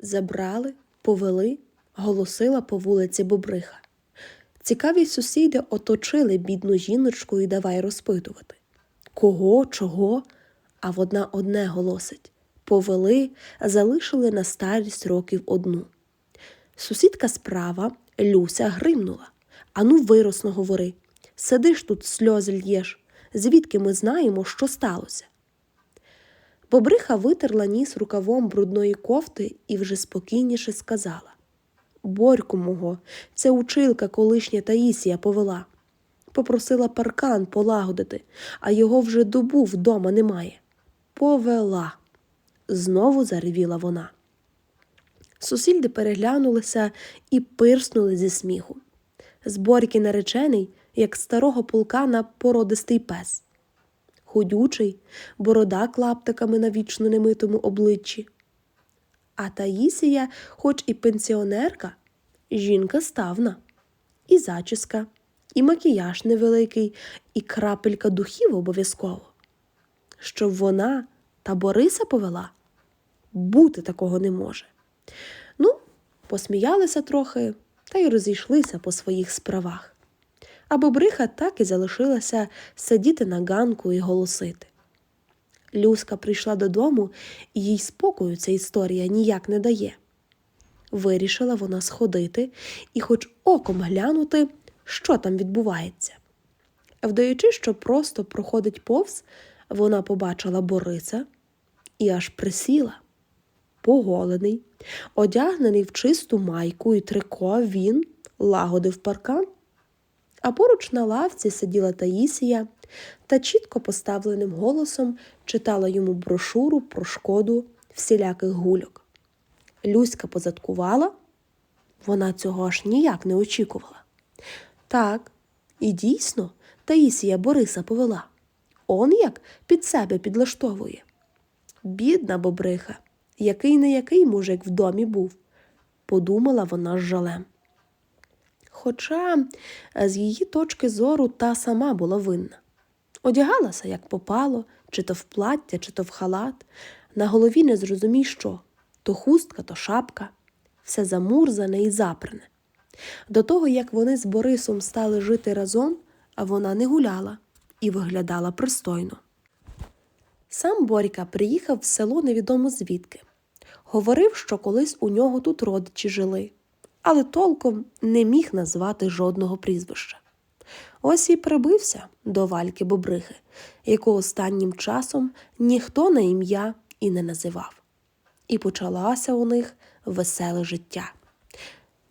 Забрали, повели, голосила по вулиці Бобриха. Цікаві сусіди оточили бідну жіночку і давай розпитувати. Кого, чого? А вона одне голосить повели, залишили на старість років одну. Сусідка справа, Люся, гримнула. Ану, виросно говори. Сидиш тут, сльози л'єш. Звідки ми знаємо, що сталося? Бобриха витерла ніс рукавом брудної кофти і вже спокійніше сказала Борьку мого, ця училка колишня Таїсія повела. Попросила паркан полагодити, а його вже добу вдома немає. Повела. Знову заревіла вона. Сусіди переглянулися і пирснули зі сміху. Зборки наречений, як старого пулкана породистий пес. Худючий, борода клаптиками на вічно немитому обличчі. А Таїсія, хоч і пенсіонерка, жінка ставна, і зачіска, і макіяж невеликий, і крапелька духів обов'язково. Щоб вона та Бориса повела, бути такого не може. Ну, посміялися трохи та й розійшлися по своїх справах. А бобриха так і залишилася сидіти на ганку і голосити. Люська прийшла додому, і їй спокою ця історія ніяк не дає. Вирішила вона сходити і хоч оком глянути, що там відбувається. Вдаючи, що просто проходить повз, вона побачила Бориса і аж присіла. Поголений, одягнений в чисту майку і трико, він лагодив паркан. А поруч на лавці сиділа Таїсія та чітко поставленим голосом читала йому брошуру про шкоду всіляких гульок. Люська позадкувала, вона цього аж ніяк не очікувала. Так, і дійсно, Таїсія Бориса повела. Он як під себе підлаштовує. Бідна бобриха, який не який мужик в домі був, подумала вона з жалем. Хоча з її точки зору та сама була винна. Одягалася, як попало, чи то в плаття, чи то в халат, на голові не зрозумій що то хустка, то шапка, все замурзане і запране. До того, як вони з Борисом стали жити разом, вона не гуляла і виглядала пристойно. Сам Борька приїхав в село невідомо звідки. Говорив, що колись у нього тут родичі жили, але толком не міг назвати жодного прізвища. Ось і прибився до вальки Бобрихи, яку останнім часом ніхто на ім'я і не називав. І почалося у них веселе життя.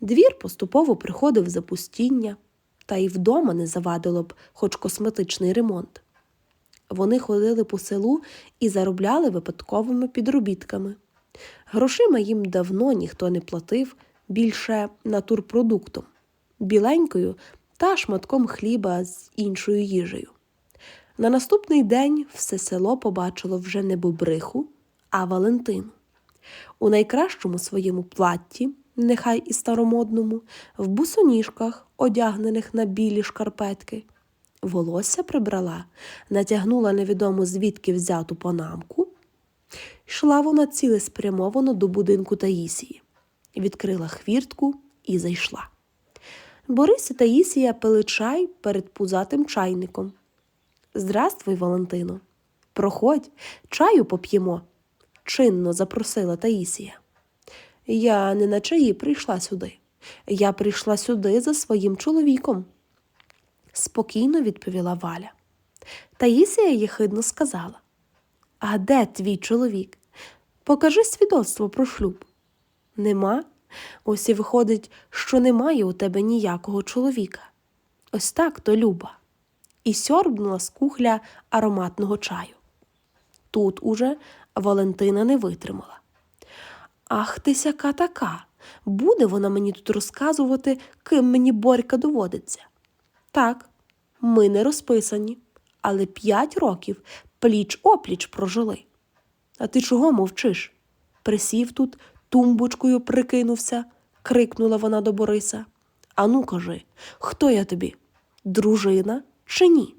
Двір поступово приходив в запустіння, та й вдома не завадило б хоч косметичний ремонт. Вони ходили по селу і заробляли випадковими підробітками. Грошима їм давно ніхто не платив більше натурпродуктом, біленькою та шматком хліба з іншою їжею. На наступний день все село побачило вже не бобриху, а Валентину. У найкращому своєму платті, нехай і старомодному, в бусоніжках, одягнених на білі шкарпетки. Волосся прибрала, натягнула невідомо звідки взяту панамку. Йшла вона цілеспрямовано до будинку Таїсії, відкрила хвіртку і зайшла. Борис і Таїсія пили чай перед пузатим чайником. Здравствуй, Валентино. Проходь, чаю поп'ємо, чинно запросила Таїсія. Я не на чаї прийшла сюди. Я прийшла сюди за своїм чоловіком, спокійно відповіла Валя. Таїсія єхидно сказала: А де твій чоловік? Покажи свідоцтво про шлюб. Нема? Ось і виходить, що немає у тебе ніякого чоловіка. Ось так то люба. І сьорбнула з кухля ароматного чаю. Тут уже Валентина не витримала. Ах ти сяка така. Буде вона мені тут розказувати, ким мені борька доводиться. Так, ми не розписані, але п'ять років пліч опліч прожили. А ти чого мовчиш? Присів тут, тумбочкою прикинувся, крикнула вона до Бориса. Ану, кажи, хто я тобі? Дружина чи ні?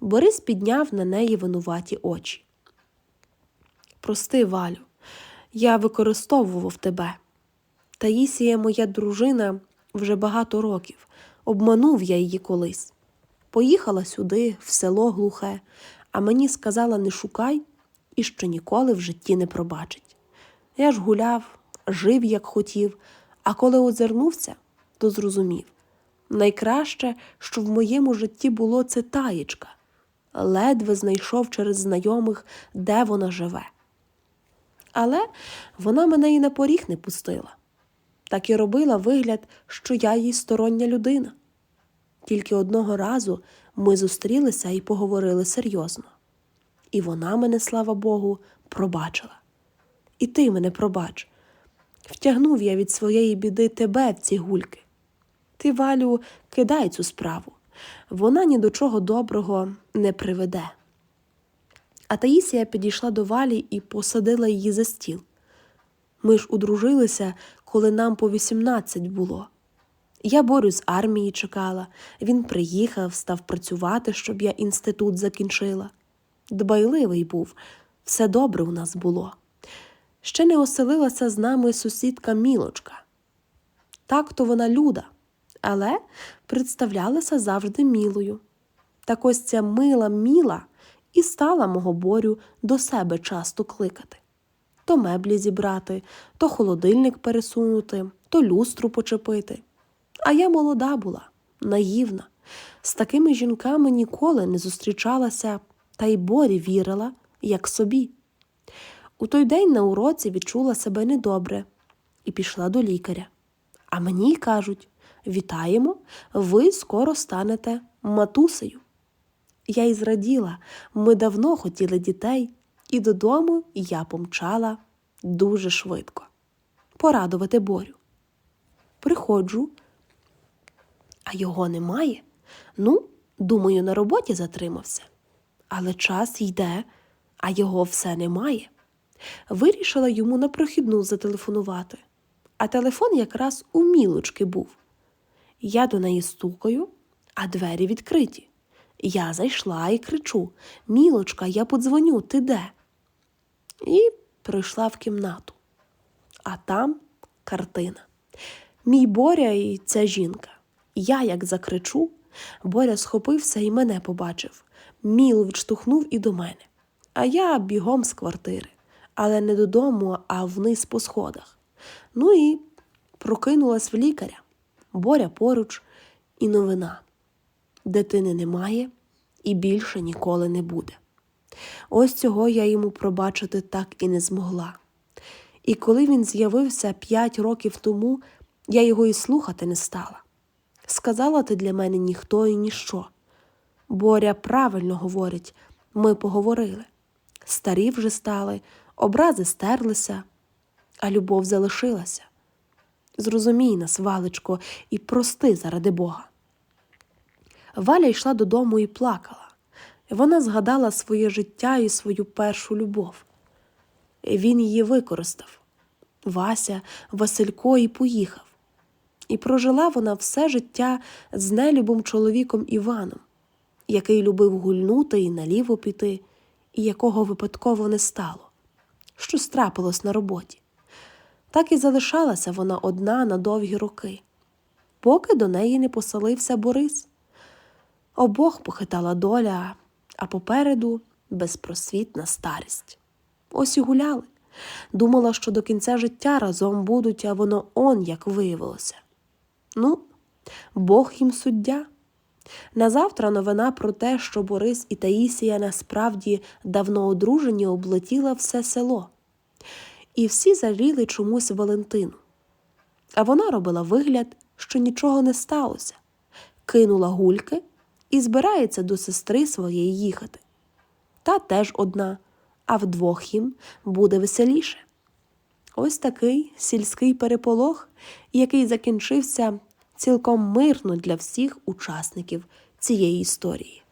Борис підняв на неї винуваті очі. Прости, Валю, Я використовував тебе. Таїсія, моя дружина, вже багато років. Обманув я її колись. Поїхала сюди, в село глухе, а мені сказала не шукай і що ніколи в житті не пробачить. Я ж гуляв, жив, як хотів, а коли озирнувся, то зрозумів. Найкраще, що в моєму житті було, це таєчка. Ледве знайшов через знайомих, де вона живе. Але вона мене і на поріг не пустила. Так і робила вигляд, що я їй стороння людина. Тільки одного разу ми зустрілися і поговорили серйозно. І вона мене, слава Богу, пробачила. І ти мене пробач. Втягнув я від своєї біди тебе в ці гульки. Ти, Валю, кидай цю справу. Вона ні до чого доброго не приведе. А Таїсія підійшла до Валі і посадила її за стіл. Ми ж удружилися, коли нам по 18 було. Я Борю з армії чекала, він приїхав, став працювати, щоб я інститут закінчила. Дбайливий був, все добре у нас було. Ще не оселилася з нами сусідка Мілочка. Так то вона люда, але представлялася завжди мілою. Так ось ця мила міла і стала мого борю до себе часто кликати. То меблі зібрати, то холодильник пересунути, то люстру почепити. А я молода була, наївна. З такими жінками ніколи не зустрічалася, та й борі вірила, як собі. У той день на уроці відчула себе недобре і пішла до лікаря. А мені кажуть вітаємо, ви скоро станете матусею. Я й зраділа, ми давно хотіли дітей, і додому я помчала дуже швидко. Порадувати борю. Приходжу, а його немає. Ну, думаю, на роботі затримався. Але час йде, а його все немає. Вирішила йому на прохідну зателефонувати, а телефон якраз у мілочки був. Я до неї стукаю, а двері відкриті. Я зайшла і кричу Мілочка, я подзвоню, ти де? І прийшла в кімнату. А там картина. Мій Боря і ця жінка. Я як закричу, Боря схопився і мене побачив. Мілу відштовхнув і до мене. А я бігом з квартири, але не додому, а вниз по сходах. Ну і прокинулась в лікаря. Боря поруч, і новина. Дитини немає і більше ніколи не буде. Ось цього я йому пробачити так і не змогла. І коли він з'явився п'ять років тому, я його і слухати не стала. Сказала ти для мене ніхто і ніщо. Боря правильно говорить, ми поговорили. Старі вже стали, образи стерлися, а любов залишилася. Зрозумій нас, Валечко, і прости заради Бога. Валя йшла додому і плакала. Вона згадала своє життя і свою першу любов. Він її використав. Вася, Василько і поїхав. І прожила вона все життя з нелюбом чоловіком Іваном, який любив гульнути і наліво піти, і якого випадково не стало, що страпилось на роботі. Так і залишалася вона одна на довгі роки, поки до неї не поселився Борис. Обох похитала доля, а попереду безпросвітна старість. Ось і гуляли. Думала, що до кінця життя разом будуть, а воно он як виявилося. Ну, Бог їм суддя. Назавтра новина про те, що Борис і Таїсія насправді давно одружені, облетіла все село. І всі жаліли чомусь Валентину. А вона робила вигляд, що нічого не сталося, кинула гульки і збирається до сестри своєї їхати. Та теж одна, а вдвох їм буде веселіше. Ось такий сільський переполох, який закінчився цілком мирно для всіх учасників цієї історії.